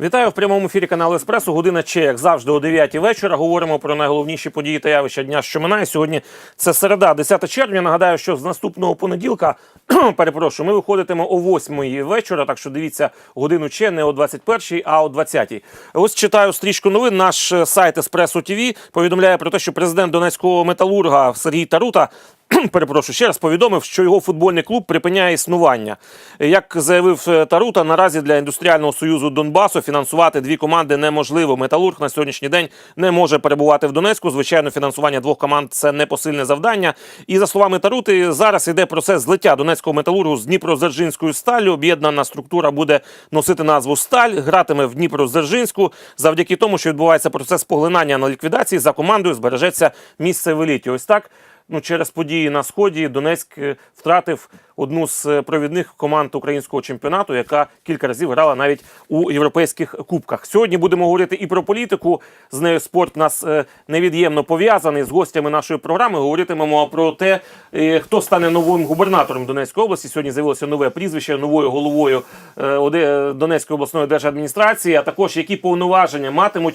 Вітаю в прямому ефірі каналу Еспресо. Година чи як завжди о 9 вечора. Говоримо про найголовніші події та явища дня, що минає. Сьогодні це середа, 10 червня. Нагадаю, що з наступного понеділка, перепрошую, ми виходитимо о 8 вечора. Так що дивіться годину ще не о 21, а о 20. Ось читаю стрічку новин. Наш е, сайт Еспресо ТВ повідомляє про те, що президент Донецького металурга Сергій Тарута перепрошую, ще раз повідомив, що його футбольний клуб припиняє існування. Як заявив е, Тарута, наразі для індустріального союзу Донбасу фінансувати дві команди неможливо. Металург на сьогоднішній день не може перебувати в Донецьку. Звичайно, фінансування двох команд це непосильне завдання. І за словами Тарути, зараз йде процес злиття Донецького металургу з Дніпродзержинською сталлю. Об'єднана структура буде носити назву Сталь, гратиме в Дніпродзержинську. Завдяки тому, що відбувається процес поглинання на ліквідації, за командою збережеться місце в еліті. Ось так ну, через події на сході Донецьк е, втратив одну з е, провідних команд українського чемпіонату, яка кілька разів грала навіть у європейських кубках. Сьогодні будемо говорити і про політику. З нею спорт нас е, невід'ємно пов'язаний з гостями нашої програми. Говоритимемо про те, хто стане новим губернатором Донецької області. Сьогодні з'явилося нове прізвище новою головою Донецької обласної держадміністрації, а також які повноваження матимуть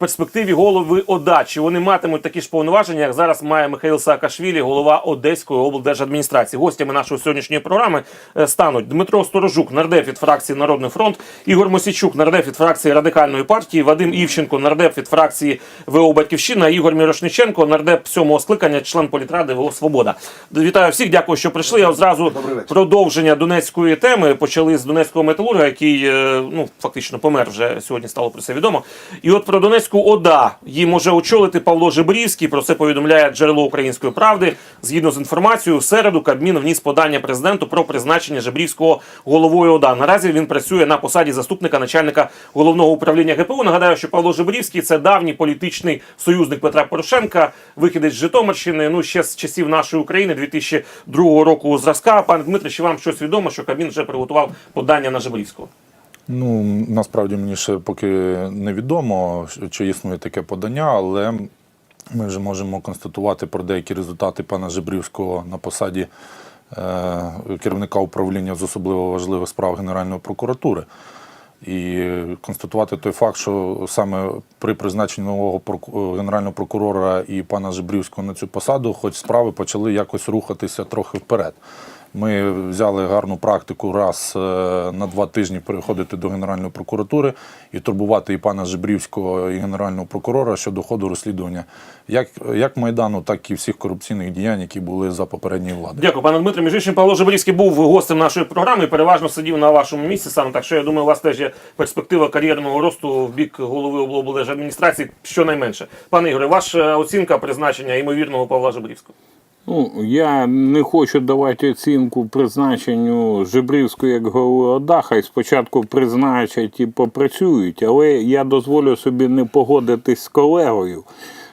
перспективі голови ОДА. Чи вони матимуть такі ж повноваження, як зараз має Михайло Саакашвілі, голова Одеської облдержадміністрації. Гостями нашої сьогоднішньої програми е, стануть Дмитро Сторожук, нардеп від фракції Народний фронт, Ігор Мосічук, нардеп від фракції Радикальної партії, Вадим Івченко, нардеп від фракції ВО Батьківщина, Ігор Мірошниченко, нардеп сьомого скликання, член політради ВО Свобода. Вітаю всіх, дякую, що прийшли. Я зразу продовження донецької теми почали з донецького металурга, який е, ну фактично помер вже сьогодні. Стало про це відомо. І от про Донецьку ОДА її може очолити Павло Жебрівський. Про це повідомляє джерело української правди. Згідно з інформацією, в середу Кабмін вніс подання президенту про призначення Жебрівського головою ОДА. Наразі він працює на посаді заступника начальника головного управління ГПУ. Нагадаю, що Павло Жебрівський це давній політичний союзник Петра Порошенка, вихідець з Житомирщини. Ну ще з часів нашої України 2002 року зразка. Пане Дмитре, чи вам щось відомо, що Кабмін вже приготував подання на Жебрівського? Ну, насправді мені ще поки невідомо, чи існує таке подання, але ми вже можемо констатувати про деякі результати пана Жебрівського на посаді е, керівника управління з особливо важливих справ Генеральної прокуратури. І констатувати той факт, що саме при призначенні нового генерального прокурора і пана Жебрівського на цю посаду, хоч справи почали якось рухатися трохи вперед. Ми взяли гарну практику раз е, на два тижні переходити до Генеральної прокуратури і турбувати і пана Жебрівського, і генерального прокурора щодо ходу розслідування як, як Майдану, так і всіх корупційних діянь, які були за попередньої влади. Дякую, пане Дмитро. Між іншим, Павло Жебрівський був гостем нашої програми переважно сидів на вашому місці саме. Так що я думаю, у вас теж є перспектива кар'єрного росту в бік голови облдержадміністрації щонайменше. Пане Ігоре, ваша оцінка призначення ймовірного Павла Жебрівського? Ну, я не хочу давати оцінку призначенню Жебрівського як голови ОДА, хай спочатку призначать і попрацюють, але я дозволю собі не погодитись з колегою,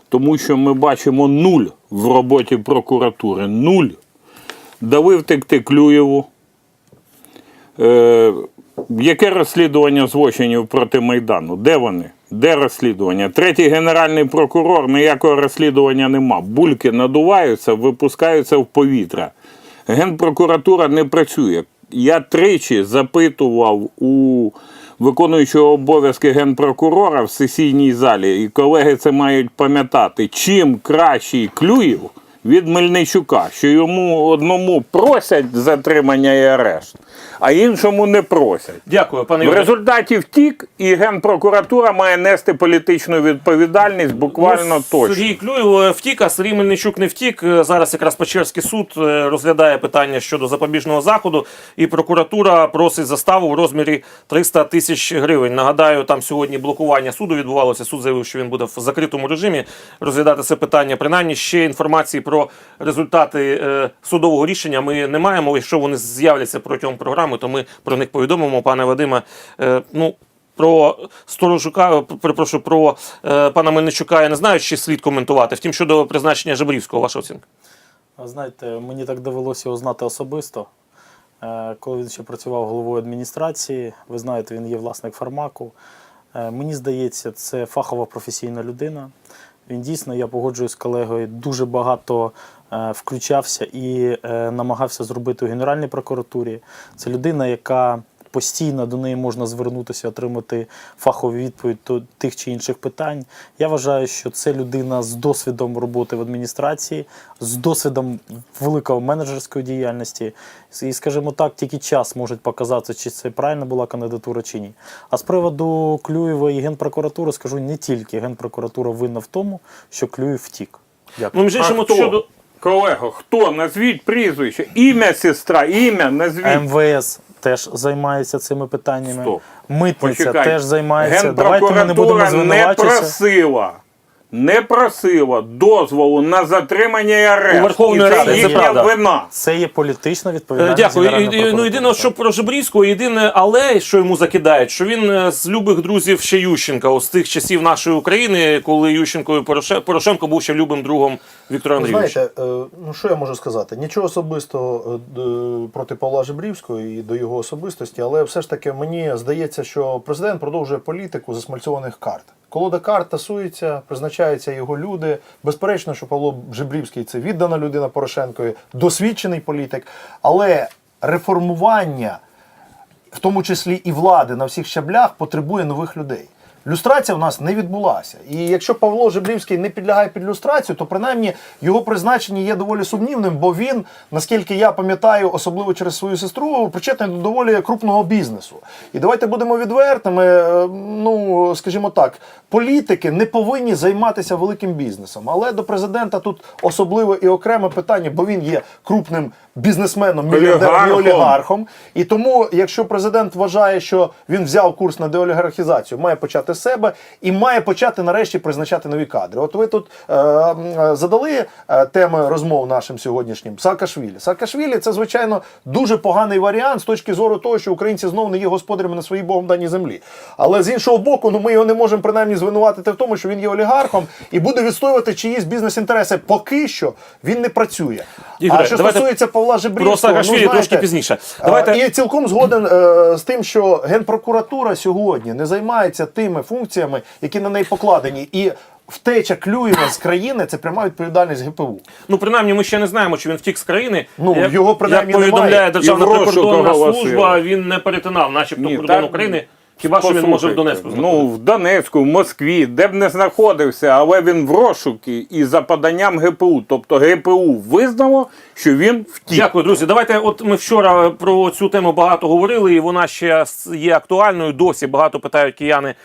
тому що ми бачимо нуль в роботі прокуратури. Нуль. Дали втекти Клюєву. Е, яке розслідування злочинів проти Майдану? Де вони? Де розслідування? Третій генеральний прокурор ніякого розслідування нема. Бульки надуваються, випускаються в повітря. Генпрокуратура не працює. Я тричі запитував у виконуючого обов'язки генпрокурора в сесійній залі, і колеги це мають пам'ятати, чим кращий Клюєв від Мельничука, що йому одному просять затримання і арешт, а іншому не просять. Дякую, пане В результаті втік, і Генпрокуратура має нести політичну відповідальність буквально Ну, точно. Сергій Клюєв е, втік, а Сергій Мельничук не втік. Е, Зараз якраз Печерський суд е, розглядає питання щодо запобіжного заходу, і прокуратура просить заставу в розмірі 300 тисяч гривень. Нагадаю, там сьогодні блокування суду відбувалося. Суд заявив, що він буде в закритому режимі розглядати це питання. Принаймні ще інформації про результати е, судового рішення ми не маємо. Якщо вони з'являться протягом програми, то ми про них повідомимо. Пане Вадиме, е, ну. Про Сторожука, перепрошую, про е, пана Мельничука я не знаю, чи слід коментувати. Втім, щодо призначення Жебрівського, ваша оцінка. Знаєте, мені так довелося його знати особисто. Е, Коли він ще працював головою адміністрації, ви знаєте, він є власник фармаку. Е, Мені здається, це фахова професійна людина. Він дійсно, я погоджуюсь з колегою, дуже багато е, включався і е, намагався зробити у Генеральній прокуратурі. Це людина, яка постійно до неї можна звернутися, отримати фахову відповідь до тих чи інших питань. Я вважаю, що це людина з досвідом роботи в адміністрації, з досвідом великої менеджерської діяльності. І, скажімо так, тільки час може показати, чи це правильна була кандидатура чи ні. А з приводу Клюєва і Генпрокуратури скажу не тільки Генпрокуратура винна в тому, що Клюєв втік. Дякую. Ну, між А хто? щодо. Колего, хто? Назвіть прізвище, ім'я сестра, ім'я назвіть. МВС теж займається цими питаннями. Стоп. Митниця Почекай. теж займається. Давайте ми не будемо не просила, не просила дозволу на затримання і арешт. У Верховної І це Ради, це їхня правда. вина. Це є політична Е, відповідальність. Дякую. І- і- Ну, прокуратури. єдине, що про Жебрівського, єдине, але що йому закидають, що він е, з любих друзів ще Ющенка, ось з тих часів нашої України, коли Ющенко і Пороше- Порошенко був ще любим другом Віктора Ви Андрійовича. знаєте, е, ну що я можу сказати? Нічого особистого е, д- проти Павла Жебрівського і до його особистості, але все ж таки мені здається, що президент продовжує політику засмальцьованих карт. Колода карт тасується, призначаються його люди. Безперечно, що Павло Жебрівський це віддана людина Порошенкові, досвідчений політик, але реформування, в тому числі і влади на всіх щаблях, потребує нових людей. Люстрація в нас не відбулася. І якщо Павло Жебрівський не підлягає під люстрацію, то принаймні його призначення є доволі сумнівним, бо він, наскільки я пам'ятаю, особливо через свою сестру, причетний до доволі крупного бізнесу. І давайте будемо відвертими. е, Ну, скажімо так, політики не повинні займатися великим бізнесом. Але до президента тут особливо і окреме питання, бо він є крупним бізнесменом, мільярдером і Олігархом. І тому, якщо президент вважає, що він взяв курс на деолігархізацію, має почати з себе і має почати нарешті призначати нові кадри. От ви тут е, задали е, теми розмов нашим сьогоднішнім Саакашвілі. Саакашвілі це звичайно дуже поганий варіант з точки зору того, що українці знову не є господарями на своїй богом даній землі. Але з іншого боку, ну ми його не можемо принаймні звинуватити в тому, що він є олігархом і буде відстоювати чиїсь бізнес-інтереси. Поки що він не працює. Ігоре, а що давайте стосується Павла Жебрівського, Про Саакашвілі ну, трошки пізніше. Давайте І цілком згоден е, з тим, що Генпрокуратура сьогодні не займається тими функціями, які на неї покладені. І втеча Клюєва з країни це пряма відповідальність ГПУ. Ну, принаймні, ми ще не знаємо, чи він втік з країни. Ну, як, його принаймні як повідомляє немає. Державна прикордонна служба, він не перетинав, начебто, Ні, кордон так, України. Хіба що він може в Донецьку Донецьку Ну, в Донецьку, в Москві, де б не знаходився, але він в розшуки і за поданням ГПУ. Тобто ГПУ визнало, що він втік. Дякую, друзі. Давайте, от ми вчора про цю тему багато говорили, і вона ще є актуальною. Досі багато питають кияни,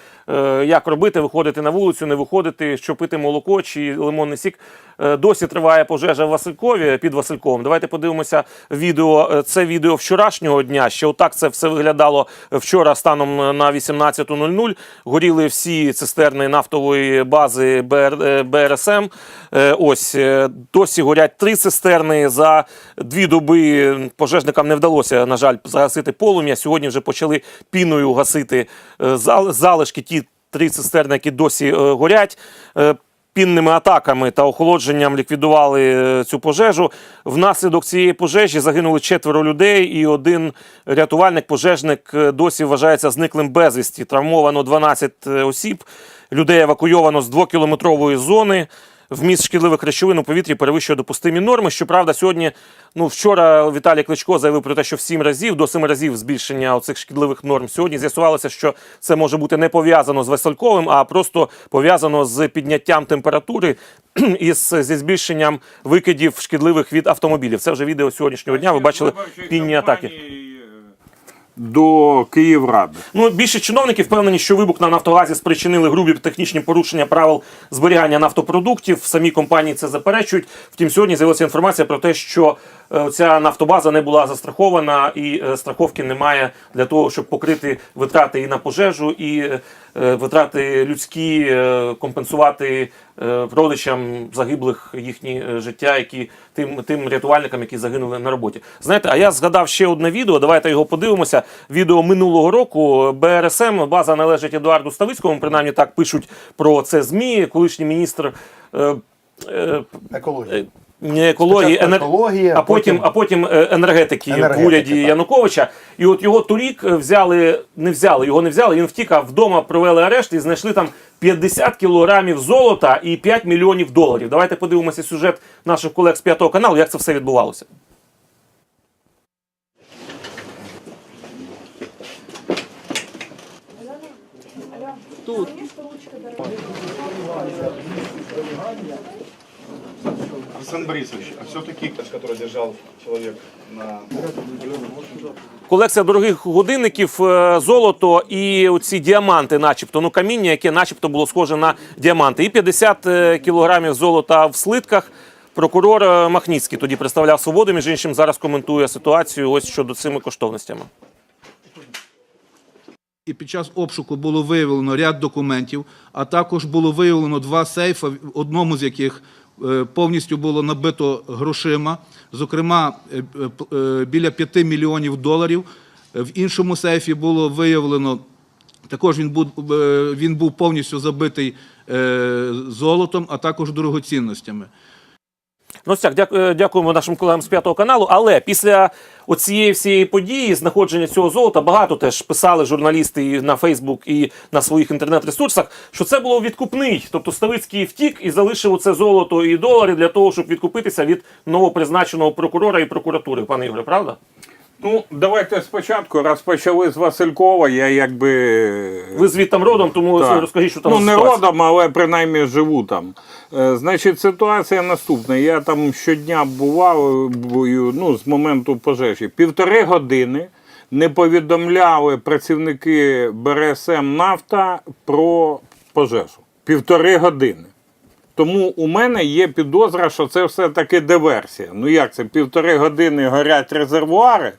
як робити, виходити на вулицю, не виходити, що пити молоко чи лимонний сік. Е, Досі триває пожежа в Василькові під Васильковим. Давайте подивимося відео. Е, Це відео вчорашнього дня. Ще отак це все виглядало вчора станом на 18.00. Горіли всі цистерни нафтової бази БР, е, БРСМ. Е, Ось е, досі горять три цистерни. За дві доби пожежникам не вдалося, на жаль, загасити полум'я. Сьогодні вже почали піною гасити е, залишки ті три цистерни, які досі е, горять. Е, Пінними атаками та охолодженням ліквідували е, цю пожежу. Внаслідок цієї пожежі загинули четверо людей, і один рятувальник, пожежник е, досі вважається зниклим безвісті. Травмовано 12 осіб. Людей евакуйовано з двокілометрової зони. Вміст шкідливих речовин у повітрі перевищує допустимі норми. Щоправда, сьогодні, ну вчора Віталій Кличко заявив про те, що в сім разів до семи разів збільшення оцих шкідливих норм. Сьогодні з'ясувалося, що це може бути не пов'язано з Весельковим, а просто пов'язано з підняттям температури і з- зі збільшенням викидів шкідливих від автомобілів. Це вже відео сьогоднішнього дня. Ви бачили пінні атаки. До Київради. Ну, більше чиновників впевнені, що вибух на Нафтогазі спричинили грубі технічні порушення правил зберігання нафтопродуктів. Самі компанії це заперечують. Втім, сьогодні з'явилася інформація про те, що е, ця нафтобаза не була застрахована, і е, страховки немає для того, щоб покрити витрати і на пожежу, і е, витрати людські, е, компенсувати е, родичам загиблих їхні е, життя, які тим, тим рятувальникам, які загинули на роботі. Знаєте, а я згадав ще одне відео. Давайте його подивимося. Відео минулого року. БРСМ база належить Едуарду Ставицькому. Принаймні так пишуть про це змі. Колишній міністр. Е, е, Екологія. не екології, енер... екології, а потім, а потім енергетики, енергетики в уряді так. Януковича. І от його торік е, взяли, не взяли, його не взяли. Він втікав вдома провели арешт і знайшли там 50 кілограмів золота і 5 мільйонів доларів. Давайте подивимося сюжет наших колег з п'ятого каналу, як це все відбувалося. Тут Арсен Борисович, а все-таки, который держал человек на Колекція дорогих годинників, е, золото і оці діаманти, начебто, ну каміння, яке начебто було схоже на діаманти. І 50 е, кілограмів золота в слитках. Прокурор е, Махніцький тоді представляв свободу. Між іншим, зараз коментує ситуацію ось щодо цими коштовностями. І під час обшуку було виявлено ряд документів, а також було виявлено два сейфи, в одному з яких повністю було набито грошима, зокрема е, е, е, біля 5 мільйонів доларів. Е, В іншому сейфі було виявлено, також він був, е, він був повністю забитий е, золотом, а також дорогоцінностями. Ну, так, е, дякуємо нашим колегам з п'ятого каналу. Але після оцієї всієї події, знаходження цього золота, багато теж писали журналісти і на Фейсбук і на своїх інтернет-ресурсах, що це було відкупний. Тобто Ставицький втік і залишив це золото і долари для того, щоб відкупитися від новопризначеного прокурора і прокуратури. Пане Ігоре, правда? Ну, давайте спочатку, раз почали з Василькова, я якби. Ви звідтам родом, тому Так. розкажіть, що там ну, не ситуація. родом, але принаймні живу там. Е, Значить, ситуація наступна. Я там щодня бував ну, з моменту пожежі. Півтори години не повідомляли працівники БРСМ Нафта про пожежу. Півтори години. Тому у мене є підозра, що це все-таки диверсія. Ну як це? Півтори години горять резервуари,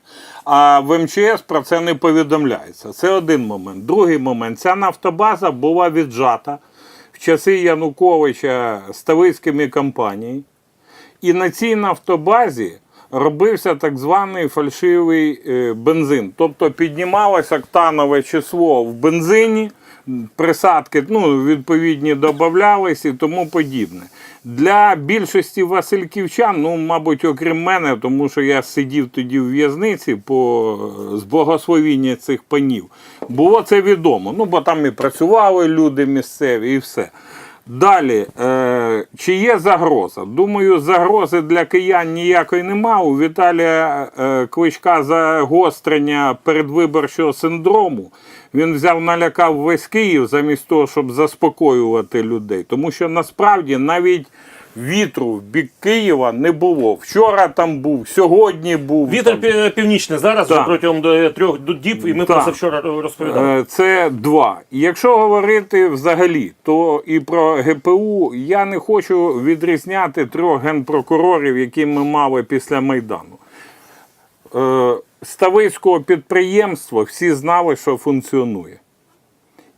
а в МЧС про це не повідомляється. Це один момент. Другий момент. Ця нафтобаза була віджата в часи Януковича ставицькими компаніями. І на цій нафтобазі робився так званий фальшивий е, бензин. Тобто піднімалось октанове число в бензині, присадки ну, відповідні додавались і тому подібне. Для більшості васильківчан, ну, мабуть, окрім мене, тому що я сидів тоді в в'язниці по з благословіння цих панів, було це відомо. Ну, бо там і працювали люди місцеві, і все. Далі, е, чи є загроза? Думаю, загрози для киян ніякої нема. У Віталія е, Кличка загострення передвиборчого синдрому. Він взяв, налякав весь Київ замість того, щоб заспокоювати людей. Тому що насправді навіть вітру в бік Києва не було. Вчора там був, сьогодні був. Вітер там. північний зараз вже протягом е, трьох діб, і ми про це вчора розповідали. Е, Це два. Якщо говорити взагалі, то і про ГПУ я не хочу відрізняти трьох генпрокурорів, які ми мали після Майдану. Е, Ставицького підприємства всі знали, що функціонує.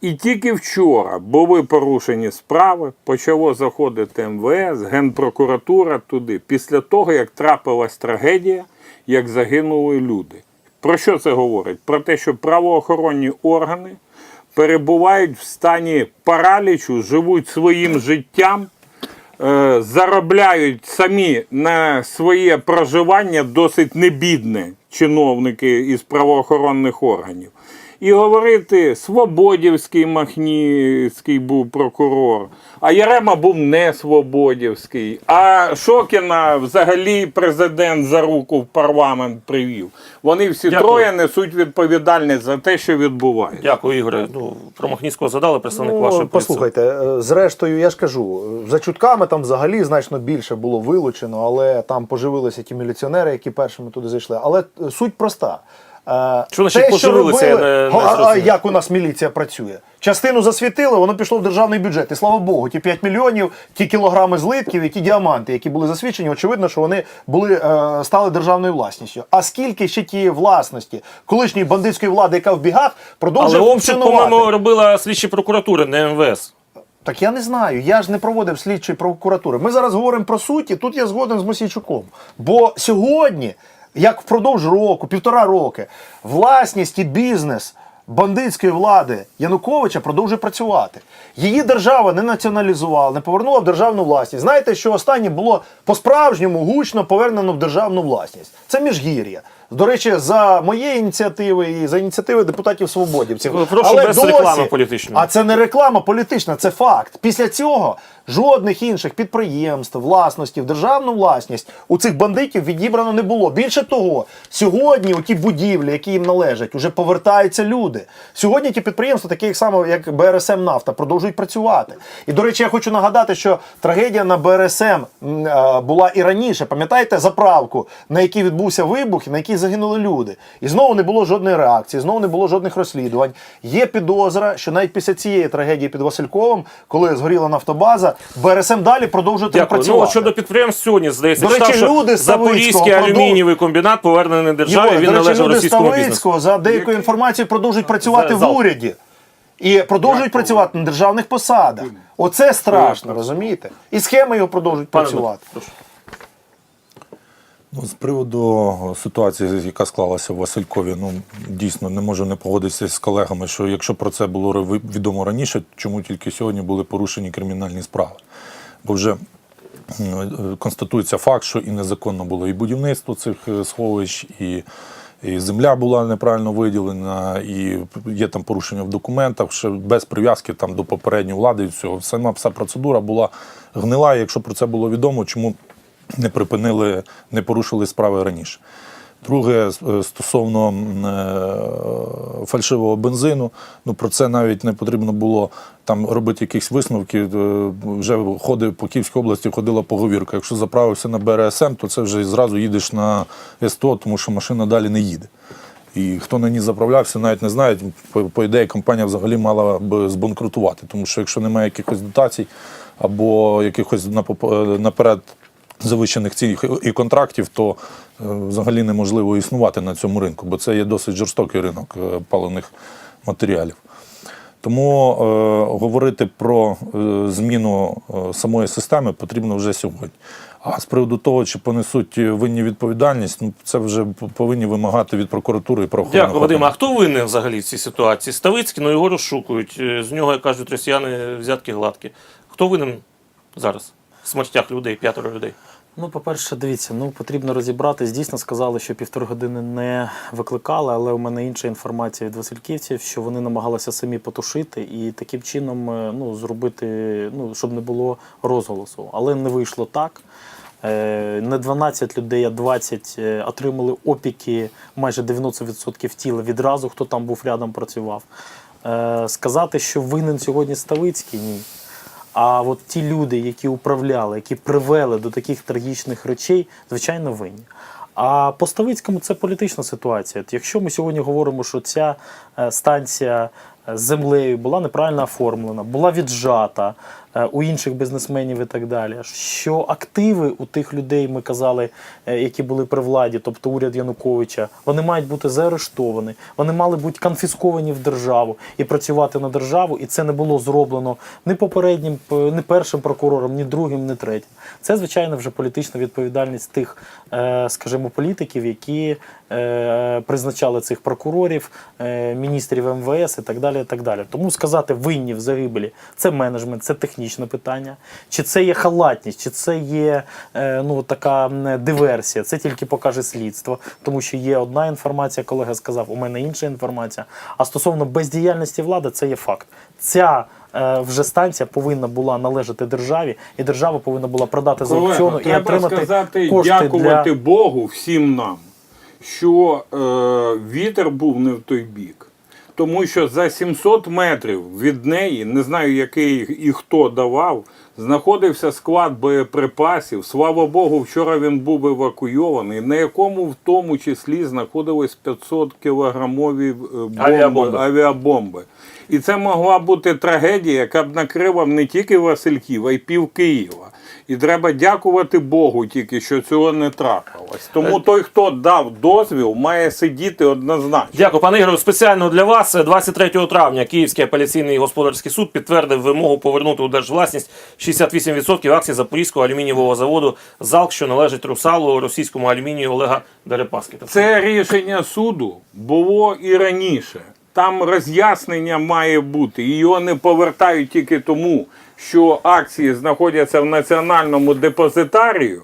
І тільки вчора були порушені справи, почало заходити МВС, Генпрокуратура туди, після того, як трапилась трагедія, як загинули люди. Про що це говорить? Про те, що правоохоронні органи перебувають в стані паралічу, живуть своїм життям, е, заробляють самі на своє проживання досить небідне чиновники із правоохоронних органів. І говорити, Свободівський Махніцький був прокурор, а Ярема був не Свободівський, а Шокіна взагалі президент за руку в парламент привів. Вони всі Дякую. троє несуть відповідальність за те, що відбувається. Дякую, Ігоре. Ну, про Махніцького задали представник Ну, вашої поліції. послухайте, е, зрештою, я ж кажу, за чутками там взагалі значно більше було вилучено, але там поживилися ті міліціонери, які першими туди зайшли. Але е, суть проста. Е, Що значить поживилися, я не- не а, а як у нас міліція працює? Частину засвітили, воно пішло в державний бюджет. І слава Богу, ті 5 мільйонів, ті кілограми злитків і ті діаманти, які були засвідчені, очевидно, що вони були, е, стали державною власністю. А скільки ще тієї власності, колишньої бандитської влади, яка в бігах, продовжує Але обшук, по-моєму, робила слідчі прокуратури, не МВС. Так я не знаю. Я ж не проводив слідчої прокуратури. Ми зараз говоримо про суть, і тут я згоден з Мосійчуком. Бо сьогодні, як впродовж року, півтора роки, власність і бізнес бандитської влади Януковича продовжує працювати. Її держава не націоналізувала, не повернула в державну власність. Знаєте, що останнє було по-справжньому гучно повернено в державну власність. Це міжгір'я. До речі, за моєї ініціативи і за ініціативи депутатів свободівців. Прошу без реклами політичної. А це не реклама політична, це факт. Після цього жодних інших підприємств, власності, державну власність у цих бандитів відібрано не було. Більше того, сьогодні у ті будівлі, які їм належать, уже повертаються люди. Сьогодні ті підприємства, такі як само як БРСМ Нафта, продовжують працювати. І до речі, я хочу нагадати, що трагедія на БРСМ е, була і раніше. Пам'ятаєте заправку, на якій відбувся вибух і на якій загинули люди. І знову не було жодної реакції, знову не було жодних розслідувань. Є підозра, що навіть після цієї трагедії під Васильковим, коли згоріла нафтобаза, БРСМ далі продовжуватиме Дякую. Ну, працювати. от щодо підприємств сьогодні, здається, До речі, читав, що люди Запорізький алюмінієвий комбінат повернений державі, Єгоре, він до речі, належав люди. Ставицького за деякою інформацією продовжують працювати За- в уряді. І продовжують працювати на державних посадах. Оце страшно, розумієте? І схеми його продовжують працювати. Ну, з приводу ситуації, яка склалася в Василькові, ну дійсно не можу не погодитися з колегами, що якщо про це було відомо раніше, чому тільки сьогодні були порушені кримінальні справи? Бо вже е, констатується факт, що і незаконно було і будівництво цих е, сховищ, і, і земля була неправильно виділена, і є там порушення в документах, ще без прив'язки там до попередньої влади і всього. Сама вся процедура була гнила. І якщо про це було відомо, чому не припинили, не порушили справи раніше. Друге, е, стосовно е, фальшивого бензину, ну про це навіть не потрібно було там робити якісь висновки. Е, Вже ходив по Київській області, ходила поговірка. Якщо заправився на БРСМ, то це вже зразу їдеш на СТО, тому що машина далі не їде. І хто на ній заправлявся, навіть не знають. По, по ідеї, компанія взагалі мала б збанкрутувати. Тому що якщо немає якихось дотацій або якихось наперед завищених цін і контрактів, то е, взагалі неможливо існувати на цьому ринку, бо це є досить жорстокий ринок е, паливних матеріалів. Тому е, говорити про е, зміну е, самої системи потрібно вже сьогодні. А з приводу того, чи понесуть винні відповідальність, ну це вже повинні вимагати від прокуратури і правоохоронних Дякую, Вадим. А хто винен взагалі в цій ситуації? Ставицький, ну його розшукують. Е, З нього, як кажуть росіяни, взятки гладкі. Хто винен зараз в смертях людей, п'ятеро людей? Ну, по-перше, дивіться, ну потрібно розібратись. Дійсно сказали, що півтори години не викликали, але у мене інша інформація від Васильківців, що вони намагалися самі потушити і таким чином е, ну, зробити, ну, щоб не було розголосу. Але не вийшло так. Не 12 людей, а 20 е, отримали опіки майже 90% тіла відразу, хто там був рядом працював. Е, Сказати, що винен сьогодні Ставицький, ні. А от ті люди, які управляли, які привели до таких трагічних речей, звичайно, винні. А по Ставицькому це політична ситуація. Якщо ми сьогодні говоримо, що ця е, станція е, з землею була неправильно оформлена, була віджата у інших бізнесменів і так далі, що активи у тих людей, ми казали, е, які були при владі, тобто уряд Януковича, вони мають бути заарештовані, вони мали бути конфісковані в державу і працювати на державу, і це не було зроблено ні попереднім, ні першим прокурором, ні другим, ні третім. Це, звичайно, вже політична відповідальність тих, е, скажімо, політиків, які е, призначали цих прокурорів, е, міністрів МВС і так далі. І так далі. Тому сказати винні в загибелі це менеджмент, це технічне питання. Чи це є халатність, чи це є е, ну, така диверсія, це тільки покаже слідство, тому що є одна інформація, колега сказав, у мене інша інформація. А стосовно бездіяльності влади, це є факт. Ця е, вже станція повинна була належати державі, і держава повинна була продати з Колега, аукціону і треба отримати сказати, кошти дякувати для Богу всім нам, що е, вітер був не в той бік. Тому що за 700 метрів від неї, не знаю, який і хто давав, знаходився склад боєприпасів. Слава Богу, вчора він був евакуйований, на якому в тому числі знаходилось 500 кілограмові е, бомби, Авіабомби. авіабомби. І це могла бути трагедія, яка б накрила не тільки Васильків, а й пів Києва. І треба дякувати Богу тільки, що цього не трапилось. Тому той, хто дав дозвіл, має сидіти однозначно. Дякую, пане Ігорю. Спеціально для вас 23 травня Київський апеляційний господарський суд підтвердив вимогу повернути у держвласність 68% акцій Запорізького алюмінієвого заводу ЗАЛК, що належить Русалу, російському алюмінію Олега Дерипаски. Це рішення суду було і раніше. Там роз'яснення має бути. І його не повертають тільки тому, що акції знаходяться в національному депозитарію,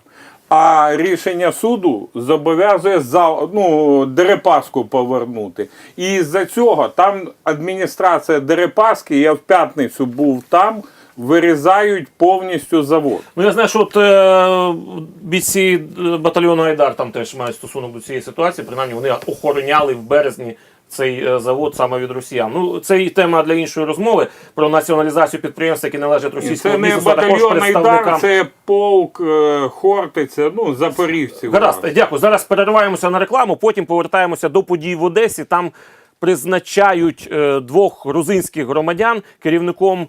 А рішення суду зобов'язує за ну, Дерипаску повернути. І з-за цього там адміністрація Дерипаски, я в п'ятницю був там, вирізають повністю завод. Ну я знаю, що от е, бійці е, батальйону Айдар там теж мають стосунок до цієї ситуації. Принаймні вони охороняли в березні цей е, завод саме від росіян. Ну це і тема для іншої розмови про націоналізацію підприємств, які належать російському російському це не бізнесу, батальйон представникам. це полк е, Хортиця, ну, запорівців. Гаразд, дякую. Зараз перериваємося на рекламу, потім повертаємося до подій в Одесі. Там призначають е, двох грузинських громадян керівником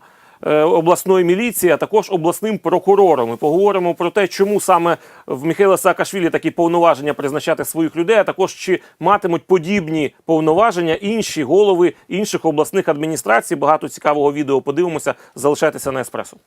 обласної міліції, а також обласним прокурором. Ми поговоримо про те, чому саме в Михайла Саакашвілі такі повноваження призначати своїх людей, а також чи матимуть подібні повноваження інші голови інших обласних адміністрацій. Багато цікавого відео подивимося. Залишайтеся на еспресо.